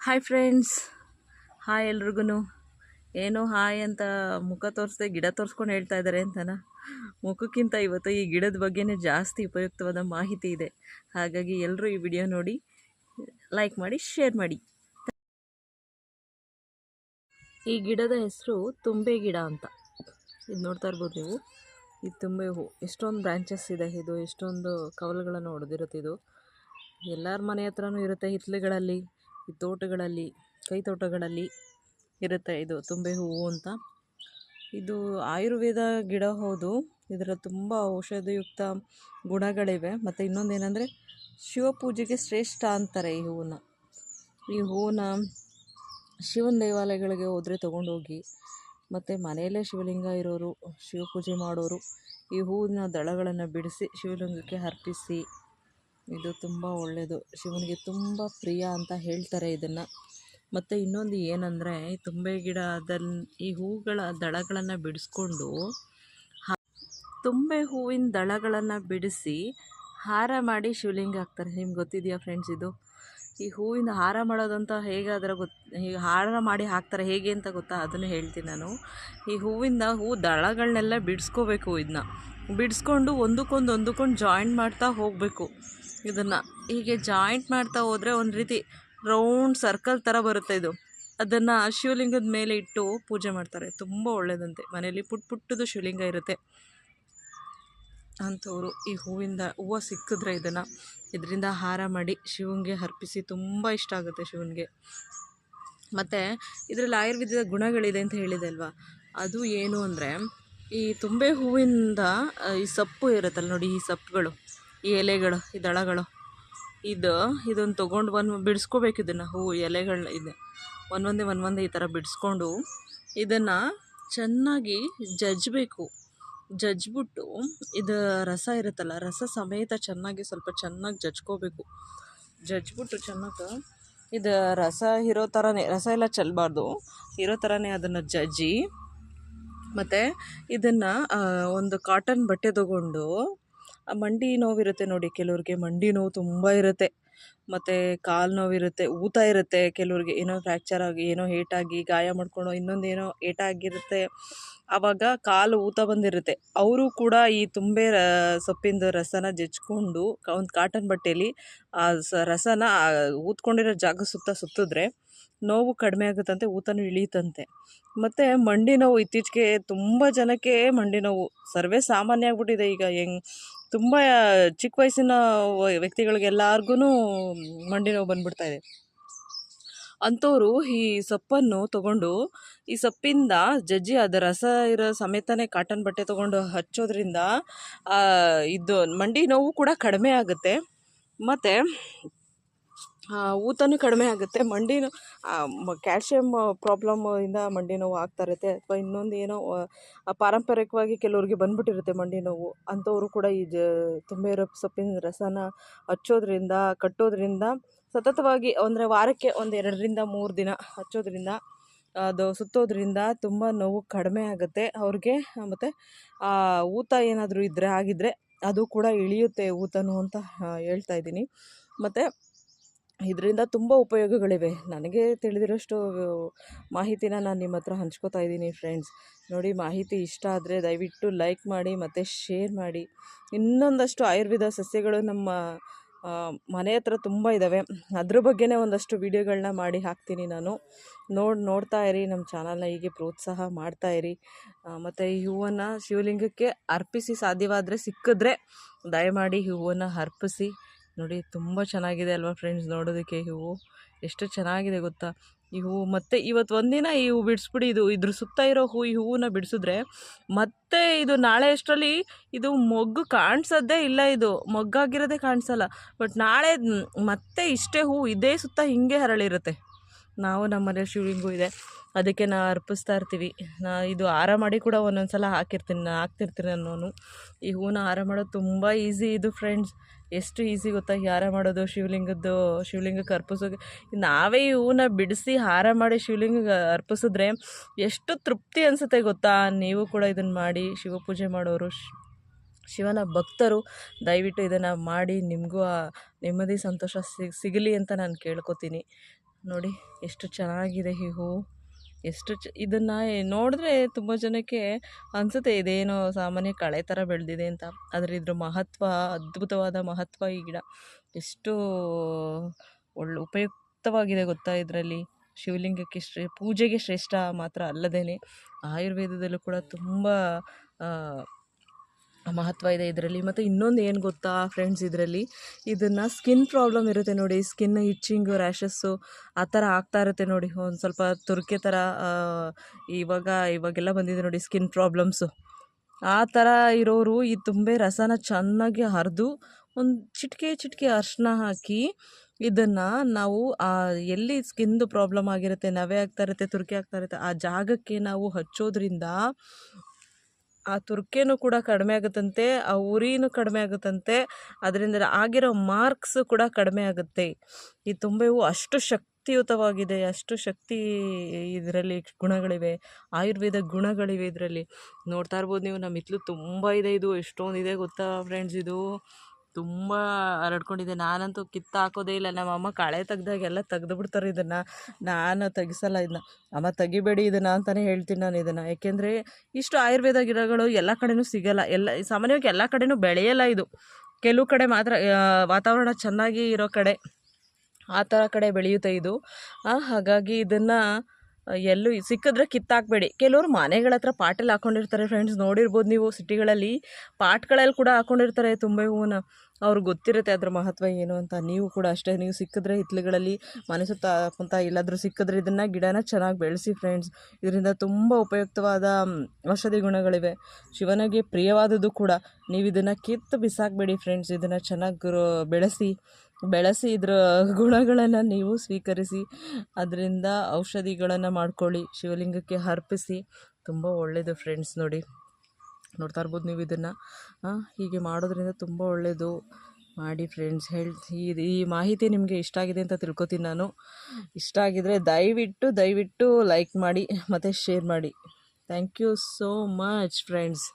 Hi friends hi ಎಲ್ರಿಗೂ ಏನು hi ಅಂತ ಮುಖ ತೋರಿಸ್ದೆ, ಗಿಡ ತೋರಿಸ್ಕೊಂಡು ಹೇಳ್ತಾ ಇದ್ದಾರೆ ಅಂತನ? ಮುಖಕ್ಕಿಂತ ಇವತ್ತು ಈ ಗಿಡದ ಬಗ್ಗೆನೇ ಜಾಸ್ತಿ ಉಪಯುಕ್ತವಾದ ಮಾಹಿತಿ ಇದೆ. ಹಾಗಾಗಿ ಎಲ್ಲರೂ ಈ ವಿಡಿಯೋ ನೋಡಿ ಲೈಕ್ ಮಾಡಿ ಶೇರ್ ಮಾಡಿ. ಈ ಗಿಡದ ಹೆಸರು ತುಂಬೆ ಗಿಡ ಅಂತ. ಇದು ನೋಡ್ತಾ ಇರ್ಬೋದು ನೀವು. ಇದು ತುಂಬೆ ಹೂ, ಎಷ್ಟೊಂದು ಬ್ರ್ಯಾಂಚಸ್ ಇದೆ ಇದು, ಎಷ್ಟೊಂದು ಕವಲುಗಳನ್ನು ಹೊಡೆದಿರುತ್ತೆ ಇದು. ಎಲ್ಲರ ಮನೆ ಹತ್ರನೂ ಇರುತ್ತೆ ಹಿತ್ತಲುಗಳಲ್ಲಿ ಈ ತೋಟಗಳಲ್ಲಿ, ಕೈ ತೋಟಗಳಲ್ಲಿ ಇರುತ್ತೆ ಇದು ತುಂಬೆ ಹೂವು ಅಂತ. ಇದು ಆಯುರ್ವೇದ ಗಿಡ ಹೌದು. ಇದರ ತುಂಬ ಔಷಧಯುಕ್ತ ಗುಣಗಳಿವೆ. ಮತ್ತು ಇನ್ನೊಂದು ಏನಂದರೆ ಶಿವಪೂಜೆಗೆ ಶ್ರೇಷ್ಠ ಅಂತಾರೆ ಈ ಹೂವನ್ನ. ಈ ಹೂವನ್ನ ಶಿವನ ದೇವಾಲಯಗಳಿಗೆ ಹೋದರೆ ತೊಗೊಂಡೋಗಿ, ಮತ್ತು ಮನೆಯಲ್ಲೇ ಶಿವಲಿಂಗ ಇರೋರು, ಶಿವಪೂಜೆ ಮಾಡೋರು ಈ ಹೂವಿನ ದಳಗಳನ್ನು ಬಿಡಿಸಿ ಶಿವಲಿಂಗಕ್ಕೆ ಅರ್ಪಿಸಿ ಇದು ತುಂಬ ಒಳ್ಳೆಯದು ಶಿವನಿಗೆ ತುಂಬ ಪ್ರಿಯ ಅಂತ ಹೇಳ್ತಾರೆ ಇದನ್ನು. ಮತ್ತು ಇನ್ನೊಂದು ಏನಂದರೆ, ಈ ತುಂಬೆ ಗಿಡದಲ್ಲಿ ಈ ಹೂಗಳ ದಳಗಳನ್ನು ಬಿಡಿಸ್ಕೊಂಡು ತುಂಬೆ ಹೂವಿನ ದಳಗಳನ್ನು ಬಿಡಿಸಿ ಹಾರ ಮಾಡಿ ಶಿವಲಿಂಗ ಹಾಕ್ತಾರೆ. ನಿಮ್ಗೆ ಗೊತ್ತಿದೆಯಾ ಫ್ರೆಂಡ್ಸ್ ಇದು? ಈ ಹೂವಿನ ಹಾರ ಮಾಡೋದಂತ ಹೇಗೆ ಗೊತ್ತು ಹೀಗೆ ಹಾರ ಮಾಡಿ ಹಾಕ್ತಾರೆ ಹೇಗೆ ಅಂತ ಗೊತ್ತಾ? ಅದನ್ನು ಹೇಳ್ತೀನಿ ನಾನು. ಈ ಹೂವಿಂದ ಹೂ ದಳಗಳನ್ನೆಲ್ಲ ಬಿಡಿಸ್ಕೋಬೇಕು ಇದನ್ನ ಬಿಡಿಸ್ಕೊಂಡು ಒಂದಕ್ಕೊಂದು ಒಂದಕ್ಕೊಂದು ಜಾಯಿಂಟ್ ಮಾಡ್ತಾ ಹೋಗಬೇಕು ಇದನ್ನು. ಹೀಗೆ ಜಾಯಿಂಟ್ ಮಾಡ್ತಾ ಹೋದರೆ ಒಂದು ರೀತಿ ರೌಂಡ್ ಸರ್ಕಲ್ ಥರ ಬರುತ್ತೆ ಇದು. ಅದನ್ನು ಶಿವಲಿಂಗದ ಮೇಲೆ ಇಟ್ಟು ಪೂಜೆ ಮಾಡ್ತಾರೆ. ತುಂಬ ಒಳ್ಳೆಯದಂತೆ ಮನೆಯಲ್ಲಿ ಪುಟ್ಟ ಪುಟ್ಟದು ಶಿವಲಿಂಗ ಇರುತ್ತೆ. ಅಂಥವ್ರು ಈ ಹೂವಿಂದ, ಹೂವು ಸಿಕ್ಕಿದ್ರೆ ಇದನ್ನು ಇದರಿಂದ ಹಾರ ಮಾಡಿ ಶಿವನಿಗೆ ಅರ್ಪಿಸಿ ತುಂಬ ಇಷ್ಟ ಆಗುತ್ತೆ ಶಿವನಿಗೆ ಮತ್ತು ಇದರಲ್ಲಿ ಆಯುರ್ವೇದದ ಗುಣಗಳಿದೆ ಅಂತ ಹೇಳಿದೆ ಅಲ್ವಾ ಅದು ಏನು ಅಂದರೆ, ಈ ತುಂಬೆ ಹೂವಿಂದ ಈ ಸೊಪ್ಪು ಇರುತ್ತಲ್ಲ ನೋಡಿ, ಈ ಸೊಪ್ಪುಗಳು, ಈ ಎಲೆಗಳು, ಈ ದಳಗಳು, ಇದು ಇದನ್ನು ತೊಗೊಂಡು ಒಂದು ಬಿಡಿಸ್ಕೋಬೇಕು ಇದನ್ನು ಹೂವು ಎಲೆಗಳನ್ನ ಇದೆ ಒಂದೊಂದೇ ಒಂದೊಂದೇ ಈ ಥರ ಬಿಡಿಸ್ಕೊಂಡು ಇದನ್ನು ಚೆನ್ನಾಗಿ ಜಜ್ಜಬೇಕು. ಜಜ್ಜಿಬಿಟ್ಟು ಇದು ರಸ ಇರುತ್ತಲ್ಲ, ರಸ ಸಮೇತ ಚೆನ್ನಾಗಿ ಸ್ವಲ್ಪ ಚೆನ್ನಾಗಿ ಜಜ್ಕೋಬೇಕು. ಜಜ್ಜಿಬಿಟ್ಟು ಚೆನ್ನಾಗಿ ಇದು ರಸ ಇರೋ ಥರನೇ ರಸ ಎಲ್ಲ ಚೆಲ್ಲಬಾರ್ದು ಇರೋ ಥರನೇ ಅದನ್ನು ಜಜ್ಜಿ, ಮತ್ತು ಇದನ್ನು ಒಂದು ಕಾಟನ್ ಬಟ್ಟೆ ತೊಗೊಂಡು ಮಂಡಿ ನೋವಿರುತ್ತೆ ನೋಡಿ, ಕೆಲವ್ರಿಗೆ ಮಂಡಿ ನೋವು ತುಂಬ ಇರುತ್ತೆ. ಮತ್ತು ಕಾಲು ನೋವಿರುತ್ತೆ, ಊತ ಇರುತ್ತೆ, ಕೆಲವ್ರಿಗೆ ಏನೋ ಫ್ರ್ಯಾಕ್ಚರ್ ಆಗಿ, ಏನೋ ಏಟಾಗಿ, ಗಾಯ ಮಾಡ್ಕೊಂಡು ಇನ್ನೊಂದೇನೋ ಏಟಾಗಿರುತ್ತೆ. ಆವಾಗ ಕಾಲು ಊತ ಬಂದಿರುತ್ತೆ. ಅವರು ಕೂಡ ಈ ತುಂಬೆ ರ, ಸೊಪ್ಪಿಂದು ರಸನ ಜಜ್ಕೊಂಡು, ಒಂದು ಕಾಟನ್ ಬಟ್ಟೆಯಲ್ಲಿ ಆ ಸ, ರಸನ ಊದ್ಕೊಂಡಿರೋ ಜಾಗ ಸುತ್ತ ಸುತ್ತಿದ್ರೆ ನೋವು ಕಡಿಮೆ ಆಗುತ್ತಂತೆ, ಊತನೂ ಇಳಿಯುತ್ತಂತೆ. ಮತ್ತು ಮಂಡಿ ನೋವು ಇತ್ತೀಚೆಗೆ ತುಂಬ ಜನಕ್ಕೆ ಮಂಡಿ ನೋವು, ಸರ್ವೇ ಸಾಮಾನ್ಯ ಆಗಿಬಿಟ್ಟಿದೆ ಈಗ. ಹೆಂಗ್, ತುಂಬ ಚಿಕ್ಕ ವಯಸ್ಸಿನ ವ್ಯಕ್ತಿಗಳಿಗೆಲ್ಲರಿಗೂ ಮಂಡಿ ನೋವು ಬಂದ್ಬಿಡ್ತಾ ಇದೆ. ಅಂಥವ್ರು ಈ ಸೊಪ್ಪನ್ನು ತಗೊಂಡು, ಈ ಸೊಪ್ಪಿಂದ ಜಜ್ಜಿ ಅದು ರಸ ಇರೋ ಸಮೇತನೇ ಕಾಟನ್ ಬಟ್ಟೆ ತೊಗೊಂಡು ಹಚ್ಚೋದ್ರಿಂದ ಇದು ಮಂಡಿ ನೋವು ಕೂಡ ಕಡಿಮೆ ಆಗುತ್ತೆ. ಮತ್ತು ಊತನೂ ಕಡಿಮೆ ಆಗುತ್ತೆ. ಮಂಡಿನೂ ಕ್ಯಾಲ್ಶಿಯಮ್ ಪ್ರಾಬ್ಲಮ್ ಇಂದ ಮಂಡಿ ನೋವು ಆಗ್ತಾ ಇರುತ್ತೆ. ಅಥವಾ ಇನ್ನೊಂದು ಏನೋ ಪಾರಂಪರಿಕವಾಗಿ ಕೆಲವ್ರಿಗೆ ಬಂದ್ಬಿಟ್ಟಿರುತ್ತೆ ಮಂಡಿ ನೋವು. ಅಂಥವರು ಕೂಡ ಈ ಜ, ತುಂಬೆ ಇರೋ ಸೊಪ್ಪಿನ ರಸನ ಹಚ್ಚೋದ್ರಿಂದ, ಕಟ್ಟೋದ್ರಿಂದ, ಸತತವಾಗಿ ಅಂದರೆ ವಾರಕ್ಕೆ ಒಂದು ಎರಡರಿಂದ ಮೂರು ದಿನ ಹಚ್ಚೋದ್ರಿಂದ, ಅದು ಸುತ್ತೋದ್ರಿಂದ ತುಂಬ ನೋವು ಕಡಿಮೆ ಆಗುತ್ತೆ. ಅವ್ರಿಗೆ ಮತ್ತು ಊತ ಏನಾದರೂ ಇದ್ದರೆ ಆಗಿದ್ದರೆ ಅದು ಕೂಡ ಇಳಿಯುತ್ತೆ ಊತನೂ ಅಂತ ಹೇಳ್ತಾ ಇದ್ದೀನಿ. ಮತ್ತು ಇದರಿಂದ ತುಂಬ ಉಪಯೋಗಗಳಿವೆ. ನನಗೆ ತಿಳಿದಿರೋಷ್ಟು ಮಾಹಿತಿನ ನಾನು ನಿಮ್ಮ ಹತ್ರ ಹಂಚ್ಕೋತಾ ಇದ್ದೀನಿ ಫ್ರೆಂಡ್ಸ್. ನೋಡಿ, ಮಾಹಿತಿ ಇಷ್ಟ ಆದರೆ ದಯವಿಟ್ಟು ಲೈಕ್ ಮಾಡಿ ಮತ್ತು ಶೇರ್ ಮಾಡಿ. ಇನ್ನೊಂದಷ್ಟು ಆಯುರ್ವೇದ ಸಸ್ಯಗಳು ನಮ್ಮ ಮನೆ ಹತ್ರ ತುಂಬ ಇದ್ದಾವೆ ಅದ್ರ ಬಗ್ಗೆನೇ ಒಂದಷ್ಟು ವೀಡಿಯೋಗಳನ್ನ ಮಾಡಿ ಹಾಕ್ತೀನಿ ನಾನು. ನೋಡಿ, ನೋಡ್ತಾ ಇರಿ ನಮ್ಮ ಚಾನಲ್ನ ಹೀಗೆ ಪ್ರೋತ್ಸಾಹ ಮಾಡ್ತಾ ಇರಿ. ಮತ್ತು ಈ ಹೂವನ್ನು ಶಿವಲಿಂಗಕ್ಕೆ ಅರ್ಪಿಸಿ ಸಾಧ್ಯವಾದರೆ ಸಿಕ್ಕಿದ್ರೆ ದಯಮಾಡಿ ಹೂವನ್ನು ಅರ್ಪಿಸಿ. ನೋಡಿ ತುಂಬ ಚೆನ್ನಾಗಿದೆ ಅಲ್ವಾ ಫ್ರೆಂಡ್ಸ್ ನೋಡೋದಕ್ಕೆ ಹೂವು? ಎಷ್ಟು ಚೆನ್ನಾಗಿದೆ ಗೊತ್ತಾ? ಈ ಹೂವು ಮತ್ತೆ ಇವತ್ತು ಒಂದಿನ ಈ ಹೂವು ಬಿಡಿಸ್ಬಿಡಿ, ಇದು ಇದ್ರ ಸುತ್ತ ಇರೋ ಹೂ ಈ ಹೂವನ್ನ ಬಿಡಿಸಿದ್ರೆ ಮತ್ತೆ ಇದು ನಾಳೆ ಅಷ್ಟರಲ್ಲಿ ಇದು ಮೊಗ್ಗು ಕಾಣಿಸೋದೇ ಇಲ್ಲ ಇದು. ಮೊಗ್ಗಾಗಿರೋದೇ ಕಾಣಿಸಲ್ಲ. ಬಟ್ ನಾಳೆ ಮತ್ತೆ ಇಷ್ಟೇ ಹೂ ಇದೇ ಸುತ್ತ ಹಿಂಗೆ ಹರಳಿರುತ್ತೆ. ನಾವು ನಮ್ಮ ಮನೇಲಿ ಶಿವಲಿಂಗು ಇದೆ. ಅದಕ್ಕೆ ನಾ ಅರ್ಪಿಸ್ತಾ ಇರ್ತೀವಿ. ನಾ ಇದು ಹಾರ ಮಾಡಿ ಕೂಡ ಒಂದೊಂದು ಸಲ ಹಾಕಿರ್ತೀನಿ, ನಾ ಹಾಕ್ತಿರ್ತೀನಿ ನಾನು ಈ ಹೂವನ್ನ ಹಾರ ಮಾಡೋದು ತುಂಬ ಈಸಿ ಇದು ಫ್ರೆಂಡ್ಸ್. ಎಷ್ಟು ಈಸಿ ಗೊತ್ತಾ? ಹಾರ ಮಾಡೋದು, ಶಿವಲಿಂಗದ್ದು, ಶಿವಲಿಂಗಕ್ಕೆ ಅರ್ಪಿಸೋಕೆ. ನಾವೇ ಈ ಹೂವನ್ನ ಬಿಡಿಸಿ ಹಾರ ಮಾಡಿ ಶಿವಲಿಂಗಕ್ಕೆ ಅರ್ಪಿಸಿದ್ರೆ ಎಷ್ಟು ತೃಪ್ತಿ ಅನಿಸುತ್ತೆ ಗೊತ್ತಾ? ನೀವು ಕೂಡ ಇದನ್ನು ಮಾಡಿ ಶಿವಪೂಜೆ ಮಾಡೋರು ಶಿವನ ಭಕ್ತರು ದಯವಿಟ್ಟು ಇದನ್ನು ಮಾಡಿ ನಿಮಗೂ ನೆಮ್ಮದಿ, ಸಂತೋಷ ಸಿಗ್, ಸಿಗಲಿ ಅಂತ ನಾನು ಕೇಳ್ಕೊತೀನಿ. ನೋಡಿ ಎಷ್ಟು ಚೆನ್ನಾಗಿದೆ ಈ ಹೂವು ಎಷ್ಟು ಚ, ಇದನ್ನು ನೋಡಿದ್ರೆ ತುಂಬ ಜನಕ್ಕೆ ಅನಿಸುತ್ತೆ ಇದೇನೋ ಸಾಮಾನ್ಯ ಕಳೆ ಥರ ಬೆಳೆದಿದೆ ಅಂತ. ಆದರೆ ಇದ್ರ ಮಹತ್ವ, ಅದ್ಭುತವಾದ ಮಹತ್ವ ಈ ಗಿಡ. ಎಷ್ಟು ಒಳ್ಳೆ ಉಪಯುಕ್ತವಾಗಿದೆ ಗೊತ್ತಾ ಇದರಲ್ಲಿ. ಶಿವಲಿಂಗಕ್ಕೆ ಶ್ರೇ, ಪೂಜೆಗೆ ಶ್ರೇಷ್ಠ ಮಾತ್ರ ಅಲ್ಲದೇ ಆಯುರ್ವೇದದಲ್ಲೂ ಕೂಡ ತುಂಬ ಮಹತ್ವ ಇದೆ ಇದರಲ್ಲಿ. ಮತ್ತು ಇನ್ನೊಂದು ಏನು ಗೊತ್ತಾ ಫ್ರೆಂಡ್ಸ್ ಇದರಲ್ಲಿ? ಇದನ್ನು ಸ್ಕಿನ್ ಪ್ರಾಬ್ಲಮ್ ಇರುತ್ತೆ ನೋಡಿ. ಸ್ಕಿನ್ ಇಚ್ಚಿಂಗು ರ್ಯಾಷಸ್ಸು ಆ ಥರ ಆಗ್ತಾ ಇರುತ್ತೆ ನೋಡಿ. ಒಂದು ಸ್ವಲ್ಪ ತುರ್ಕೆ ಥರ ಇವಾಗ, ಇವಾಗೆಲ್ಲ ಬಂದಿದೆ ನೋಡಿ ಸ್ಕಿನ್ ಪ್ರಾಬ್ಲಮ್ಸು ಆ ಥರ ಇರೋರು ಈ ತುಂಬೆ ರಸನ ಚೆನ್ನಾಗಿ ಹರಿದು ಒಂದು ಚಿಟಿಕೆ ಚಿಟಿಕೆ ಅರ್ಶನ ಹಾಕಿ ಇದನ್ನು ನಾವು ಎಲ್ಲಿ ಸ್ಕಿನ್ದು ಪ್ರಾಬ್ಲಮ್ ಆಗಿರುತ್ತೆ, ನವೆ ಆಗ್ತಾ ಇರುತ್ತೆ, ತುರ್ಕೆ ಆಗ್ತಾ ಇರುತ್ತೆ, ಆ ಜಾಗಕ್ಕೆ ನಾವು ಹಚ್ಚೋದ್ರಿಂದ ಆ ತುರ್ಕೆನೂ ಕೂಡ ಕಡಿಮೆ ಆಗುತ್ತಂತೆ, ಆ ಉರಿನೂ ಕಡಿಮೆ ಆಗುತ್ತಂತೆ ಅದರಿಂದ ಆಗಿರೋ ಮಾರ್ಕ್ಸು ಕೂಡ ಕಡಿಮೆ ಆಗುತ್ತೆ. ಈ ತುಂಬೆವು ಅಷ್ಟು ಶಕ್ತಿಯುತವಾಗಿದೆ, ಅಷ್ಟು ಶಕ್ತಿ ಇದರಲ್ಲಿ ಗುಣಗಳಿವೆ, ಆಯುರ್ವೇದ ಗುಣಗಳಿವೆ ಇದರಲ್ಲಿ. ನೋಡ್ತಾ ಇರ್ಬೋದು ನೀವು ನಮ್ಮ ಹಿತ್ಲು ತುಂಬ ಇದೆ ಇದು, ಎಷ್ಟೊಂದಿದೆ ಗೊತ್ತಾ ಫ್ರೆಂಡ್ಸ್ ಇದು? ತುಂಬ ಹರಡ್ಕೊಂಡಿದೆ ನಾನಂತೂ ಕಿತ್ತಾಕೋದೇ ಇಲ್ಲ. ನಮ್ಮ ಅಮ್ಮ ಕಳೆ ತೆಗ್ದಾಗೆಲ್ಲ ತೆಗ್ದು ಬಿಡ್ತಾರೆ ಇದನ್ನು. ನಾನು ತೆಗಿಸಲ್ಲ ಇದನ್ನ. ಅಮ್ಮ, ತೆಗಿಬೇಡಿ ಇದನ್ನು ಅಂತಲೇ ಹೇಳ್ತೀನಿ ನಾನು ಇದನ್ನು. ಯಾಕೆಂದರೆ ಇಷ್ಟು ಆಯುರ್ವೇದ ಗಿಡಗಳು ಎಲ್ಲ ಕಡೆನೂ ಸಿಗಲ್ಲ. ಎಲ್ಲ, ಸಾಮಾನ್ಯವಾಗಿ ಎಲ್ಲ ಕಡೆನೂ ಬೆಳೆಯಲ್ಲ ಇದು. ಕೆಲವು ಕಡೆ ಮಾತ್ರ ವಾತಾವರಣ ಚೆನ್ನಾಗಿ ಇರೋ ಕಡೆ ಆ ಥರ ಕಡೆ ಬೆಳೆಯುತ್ತೆ ಇದು. ಹಾಗಾಗಿ ಇದನ್ನು ಎಲ್ಲೂ ಸಿಕ್ಕಿದ್ರೆ ಕಿತ್ತಾಕ್ಬೇಡಿ ಕೆಲವರು ಮನೆಗಳ ಹತ್ರ ಪಾಟಲ್ಲಿ ಹಾಕೊಂಡಿರ್ತಾರೆ ಫ್ರೆಂಡ್ಸ್ ನೋಡಿರ್ಬೋದು ನೀವು ಸಿಟಿಗಳಲ್ಲಿ. ಪಾಟ್ಗಳಲ್ಲಿ ಕೂಡ ಹಾಕೊಂಡಿರ್ತಾರೆ ತುಂಬೆ ಹೂವನ್ನ. ಅವ್ರಿಗೆ ಗೊತ್ತಿರುತ್ತೆ ಅದ್ರ ಮಹತ್ವ ಏನು ಅಂತ. ನೀವು ಕೂಡ ಅಷ್ಟೇ, ನೀವು ಸಿಕ್ಕಿದ್ರೆ ಹಿತ್ತಲುಗಳಲ್ಲಿ ಮನೆ ಸುತ್ತ ಎಲ್ಲಾದರೂ ಸಿಕ್ಕಿದ್ರೆ ಇದನ್ನು ಗಿಡನ ಚೆನ್ನಾಗಿ ಬೆಳೆಸಿ ಫ್ರೆಂಡ್ಸ್ ಇದರಿಂದ ತುಂಬ ಉಪಯುಕ್ತವಾದ ಔಷಧಿ ಗುಣಗಳಿವೆ. ಶಿವನಿಗೆ ಪ್ರಿಯವಾದದ್ದು ಕೂಡ ನೀವು ಇದನ್ನು ಕಿತ್ತು ಬಿಸಾಕಬೇಡಿ ಫ್ರೆಂಡ್ಸ್ ಇದನ್ನು ಚೆನ್ನಾಗಿ ಬೆಳೆಸಿ ಬೆಳೆಸಿ ಇದ್ರ ಗುಣಗಳನ್ನು ನೀವು ಸ್ವೀಕರಿಸಿ, ಅದರಿಂದ ಔಷಧಿಗಳನ್ನು ಮಾಡ್ಕೊಳ್ಳಿ, ಶಿವಲಿಂಗಕ್ಕೆ ಅರ್ಪಿಸಿ. ತುಂಬ ಒಳ್ಳೆಯದು ಫ್ರೆಂಡ್ಸ್ ನೋಡಿ. ನೋಡ್ತಾ ಇರ್ಬೋದು ನೀವು ಇದನ್ನು. ಹೀಗೆ ಮಾಡೋದ್ರಿಂದ ತುಂಬ ಒಳ್ಳೆಯದು ಮಾಡಿ ಫ್ರೆಂಡ್ಸ್ ಹೇಳಿ, ಈ ಈ ಮಾಹಿತಿ ನಿಮಗೆ ಇಷ್ಟ ಆಗಿದೆ ಅಂತ ತಿಳ್ಕೊತೀನಿ ನಾನು. ಇಷ್ಟ ಆಗಿದರೆ ದಯವಿಟ್ಟು ದಯವಿಟ್ಟು ಲೈಕ್ ಮಾಡಿ, ಮತ್ತು ಶೇರ್ ಮಾಡಿ. Thank you so much friends